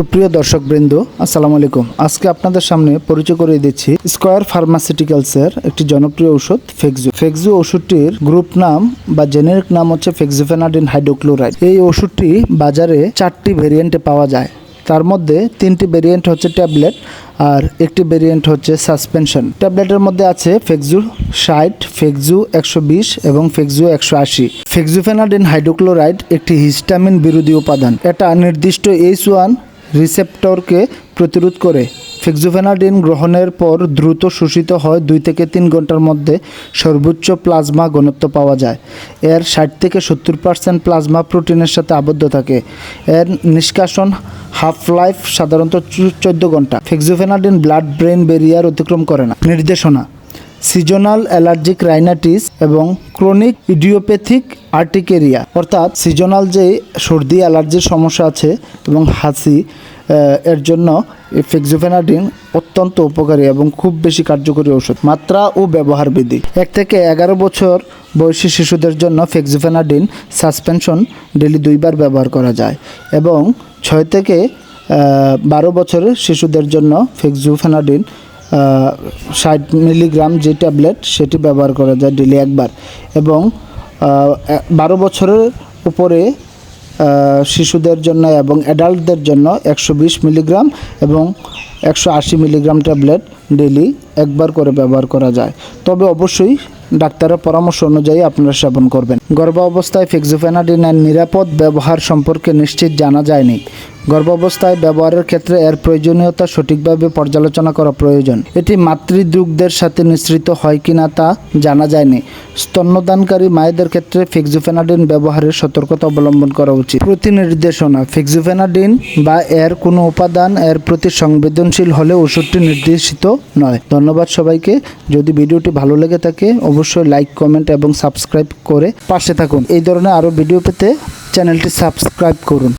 সুপ্রিয় দর্শক বৃন্দ আসসালামু আলাইকুম। আজকে আপনাদের সামনে পরিচয় করে দিচ্ছি স্কয়ার ফার্মাসিউটিক্যালসের একটি জনপ্রিয় ঔষধ ফেক্সু ফেক্সু ওষুধটির গ্রুপ নাম বা জেনেরিক নাম হচ্ছে ফেক্সুফেনাডিন হাইড্রোক্লোরাইড এই ওষুধটি বাজারে চারটি ভেরিয়েন্টে পাওয়া যায়। তার মধ্যে তিনটি ভেরিয়েন্ট হচ্ছে ট্যাবলেট আর একটি ভেরিয়েন্ট হচ্ছে সাসপেনশন। ট্যাবলেটের মধ্যে আছে ফেক্সু ষাট ফেক্সু একশো বিশ এবং ফেক্সু একশো আশি। ফেক্সুফেনাডিন হাইড্রোক্লোরাইড একটি হিস্টামিন বিরোধী উপাদান। এটা নির্দিষ্ট এইচ ওয়ান রিসেপ্টরকে প্রতিরোধ করে। ফেক্সুফেনাডিন গ্রহণের পর দ্রুত শোষিত হয় দুই থেকে তিন ঘণ্টার মধ্যে সর্বোচ্চ প্লাজমা ঘনত্ব পাওয়া যায়। এর ষাট থেকে সত্তর পার্সেন্ট প্লাজমা প্রোটিনের সাথে আবদ্ধ থাকে। এর নিষ্কাশন হাফ লাইফ সাধারণত চোদ্দ ঘণ্টা। ফেক্সুফেনাডিন ব্লাড ব্রেন বেরিয়ার অতিক্রম করে না। নির্দেশনা সিজনাল অ্যালার্জিক রাইনাইটিস এবং ক্রনিক ইডিওপ্যাথিক আর্টিকেরিয়া। অর্থাৎ সিজনাল যে সর্দি, অ্যালার্জির সমস্যা আছে এবং হাসি এর জন্য ফেক্সোফেনাডিন অত্যন্ত উপকারী এবং খুব বেশি কার্যকরী ওষুধ মাত্রা ও ব্যবহার বিধি এক থেকে এগারো বছর বয়সী শিশুদের জন্য ফেক্সোফেনাডিন সাসপেনশন ডেলি দুইবার ব্যবহার করা যায় এবং ছয় থেকে বারো বছরের শিশুদের জন্য ফেক্সোফেনাডিন ষাট মিলিগ্রাম যে ট্যাবলেট সেটি ব্যবহার করা যায় ডেলি একবার। এবং বারো বছরের উপরে শিশুদের জন্য এবং অ্যাডাল্টদের জন্য একশো বিশ মিলিগ্রাম এবং একশো আশি মিলিগ্রাম ট্যাবলেট ডেলি একবার করে ব্যবহার করা যায়। তবে অবশ্যই ডাক্তারের পরামর্শ অনুযায়ী আপনারা সেবন করবেন। গর্ভাবস্থায় ফেক্সোফেনাডিনের নিরাপদ ব্যবহার সম্পর্কে নিশ্চিত জানা যায়নি। গর্ভাবস্থায় ব্যবহারের ক্ষেত্রে এর প্রয়োজনীয়তা সঠিকভাবে পর্যালোচনা করা প্রয়োজন। এটি মাতৃদুগ্ধের সাথে মিশ্রিত হয় কিনা তা জানা যায়নি। স্তন্যদানকারী মায়েদের ক্ষেত্রে ফেক্সোফেনাডিন ব্যবহারের সতর্কতা অবলম্বন করা উচিত। প্রতি প্রতিনির্দেশনা ফেক্সোফেনাডিন বা এর কোনো উপাদান এর প্রতি সংবেদনশীল হলে ওষুধটি নির্দেশিত নয়। ধন্যবাদ সবাইকে। যদি ভিডিওটি ভালো লেগে থাকে, অবশ্যই লাইক, কমেন্ট এবং সাবস্ক্রাইব করে পাশে থাকুন। এই ধরনের আরও ভিডিও পেতে চ্যানেলটি সাবস্ক্রাইব করুন।